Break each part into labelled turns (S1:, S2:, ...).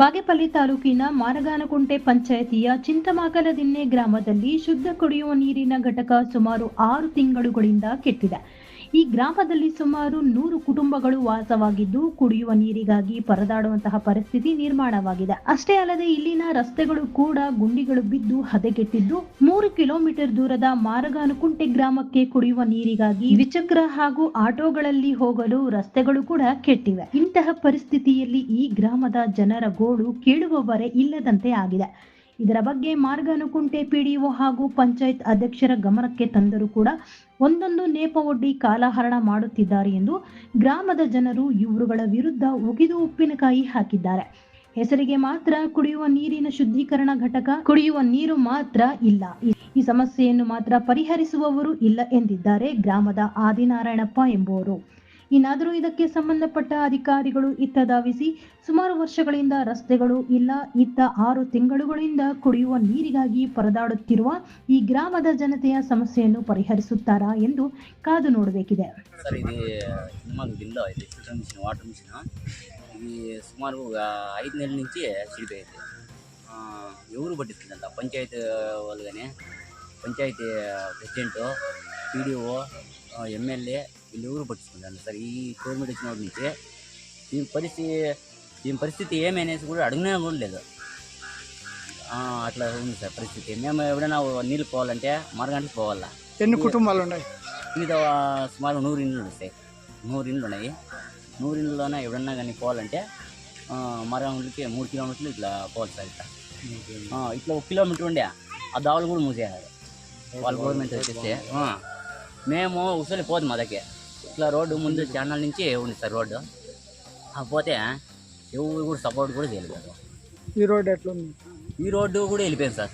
S1: ಬಾಗೇಪಲ್ಲಿ ತಾಲೂಕಿನ ಮಾರಗಾನಕುಂಟೆ ಪಂಚಾಯಿತಿಯ ಚಿಂತಮಾಕಲದಿನ್ನೆ ಗ್ರಾಮದಲ್ಲಿ ಶುದ್ಧ ಕುಡಿಯುವ ನೀರಿನ ಘಟಕ ಸುಮಾರು ಆರು ತಿಂಗಳುಗಳಿಂದ ಕೆಟ್ಟಿದೆ. ಈ ಗ್ರಾಮದಲ್ಲಿ ಸುಮಾರು ನೂರು ಕುಟುಂಬಗಳು ವಾಸವಾಗಿದ್ದು, ಕುಡಿಯುವ ನೀರಿಗಾಗಿ ಪರದಾಡುವಂತಹ ಪರಿಸ್ಥಿತಿ ನಿರ್ಮಾಣವಾಗಿದೆ. ಅಷ್ಟೇ ಅಲ್ಲದೆ ಇಲ್ಲಿನ ರಸ್ತೆಗಳು ಕೂಡ ಗುಂಡಿಗಳು ಬಿದ್ದು ಹದಗೆಟ್ಟಿದ್ದು, ಮೂರು ಕಿಲೋಮೀಟರ್ ದೂರದ ಮಾರಗಾನುಕುಂಟೆ ಗ್ರಾಮಕ್ಕೆ ಕುಡಿಯುವ ನೀರಿಗಾಗಿ ದ್ವಿಚಕ್ರ ಹಾಗೂ ಆಟೋಗಳಲ್ಲಿ ಹೋಗಲು ರಸ್ತೆಗಳು ಕೂಡ ಕೆಟ್ಟಿವೆ. ಇಂತಹ ಪರಿಸ್ಥಿತಿಯಲ್ಲಿ ಈ ಗ್ರಾಮದ ಜನರ ಗೋಳು ಕೇಳುವವರೇ ಇಲ್ಲದಂತೆ ಆಗಿದೆ. ಇದರ ಬಗ್ಗೆ ಮಾರ್ಗಾನುಕುಂಟೆ ಪಿಡಿಒ ಹಾಗೂ ಪಂಚಾಯತ್ ಅಧ್ಯಕ್ಷರ ಗಮನಕ್ಕೆ ತಂದರೂ ಕೂಡ ಒಂದೊಂದು ನೇಪ ಒಡ್ಡಿ ಕಾಲಹರಣ ಮಾಡುತ್ತಿದ್ದಾರೆ ಎಂದು ಗ್ರಾಮದ ಜನರು ಇವರುಗಳ ವಿರುದ್ಧ ಉಗಿದು ಉಪ್ಪಿನಕಾಯಿ ಹಾಕಿದ್ದಾರೆ. ಹೆಸರಿಗೆ ಮಾತ್ರ ಕುಡಿಯುವ ನೀರಿನ ಶುದ್ಧೀಕರಣ ಘಟಕ, ಕುಡಿಯುವ ನೀರು ಮಾತ್ರ ಇಲ್ಲ. ಈ ಸಮಸ್ಯೆಯನ್ನು ಮಾತ್ರ ಪರಿಹರಿಸುವವರು ಇಲ್ಲ ಎಂದಿದ್ದಾರೆ ಗ್ರಾಮದ ಆದಿನಾರಾಯಣಪ್ಪ ಎಂಬುವರು. ಇನ್ನಾದರೂ ಇದಕ್ಕೆ ಸಂಬಂಧಪಟ್ಟ ಅಧಿಕಾರಿಗಳು ಇತ್ತ ಧಾವಿಸಿ ಸುಮಾರು ವರ್ಷಗಳಿಂದ ರಸ್ತೆಗಳು ಇಲ್ಲ ಇತ್ತ ಆರು ತಿಂಗಳುಗಳಿಂದ ಕುಡಿಯುವ ನೀರಿಗಾಗಿ ಪರದಾಡುತ್ತಿರುವ ಈ ಗ್ರಾಮದ ಜನತೆಯ ಸಮಸ್ಯೆಯನ್ನು ಪರಿಹರಿಸುತ್ತಾರಾ ಎಂದು ಕಾದು ನೋಡಬೇಕಿದೆ
S2: ಸರ್ ఇది సినిమాకు బిల్లో ఇది ఫిల్టర్ మిషన్ వాటర్ మిషన్ ఇది సుమారు ఆ, ఐదు నెలల నుంచి చెడిపోయింది ఆ, ఎవరు పట్టిస్తుందంట పంచాయతీ వాళ్ళు కానీ పంచాయతీ ప్రెసిడెంట్ పీడిఓ ఎమ్మెల్యే వీళ్ళు ఎవరు పట్టిస్తుందంట సార్. ఈ గవర్నమెంట్ వచ్చినప్పటి నుంచి ఈ పరిస్థితి ఈ పరిస్థితి ఏమనేసి కూడా అడిగినా కూడా లేదు. అట్లా ఉంది సార్ పరిస్థితి. మేము ఎప్పుడైనా నీళ్ళు పోవాలంటే మరగంటలకు పోవాలా?
S3: ఎన్ని కుటుంబాలు ఉన్నాయి
S2: మీద సుమారు నూరు ఇండ్లు వస్తాయి నూరు ఇండ్లు ఉన్నాయి. నూరు ఇండ్లలోనే ఎవడన్నా కానీ పోవాలంటే మరొకరికి మూడు కిలోమీటర్లు ఇట్లా పోవాలి సార్ ఇట్లా. ఇట్లా ఒక కిలోమీటర్ ఉండే ఆ దావులు కూడా మూసేయాలి. వాళ్ళ గవర్నమెంట్ వచ్చేస్తే మేము ఉసలి పోదు మా దగ్గర. ఇట్లా రోడ్డు ముందు ఛానల్ నుంచి ఉంది సార్ రోడ్డు. పోతే ఎవరు కూడా సపోర్ట్ కూడా చేయలేదు
S3: ఈ రోడ్ ఎట్లుంది?
S2: ఈ రోడ్డు కూడా వెళ్ళిపోయింది సార్.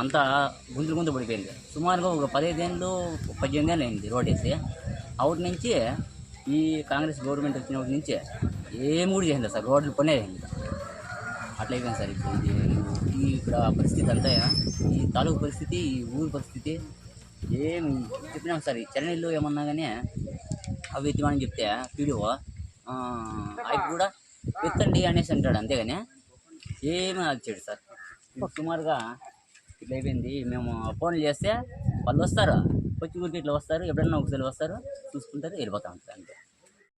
S2: అంతా గుంతులు గుంత పడిపోయింది. సుమారుగా ఒక పదిహేను ఏళ్ళు పద్దెనిమిది ఏళ్ళు అయింది రోడ్ వేసి. అవుట్ నుంచి ఈ కాంగ్రెస్ గవర్నమెంట్ వచ్చినప్పటి నుంచి ఏం కూడా చేసింది సార్. రోడ్లు పనే చేసింది అట్లా అయిపోయింది సార్ ఇప్పుడు. ఈ ఇక్కడ పరిస్థితి అంతా ఈ తాలూకు పరిస్థితి ఈ ఊరి పరిస్థితి ఏం చెప్పినాం సార్ ఈ చరణీళ్ళు ఏమన్నా కానీ అవి ఎత్తిమని చెప్తే పీడిఓ అవి కూడా ఎత్తండి అనేసి అంటాడు. అంతేగాని ఏమీ అది సార్. సుమారుగా ఇట్లా అయిపోయింది. మేము ఫోన్లు చేస్తే వాళ్ళు వస్తారు. వచ్చి ఊరికి ఇట్లా వస్తారు. ఎప్పుడన్నా ఒకసారి వస్తారు. చూసుకుంటారు. వెళ్ళిపోతాం అంతే.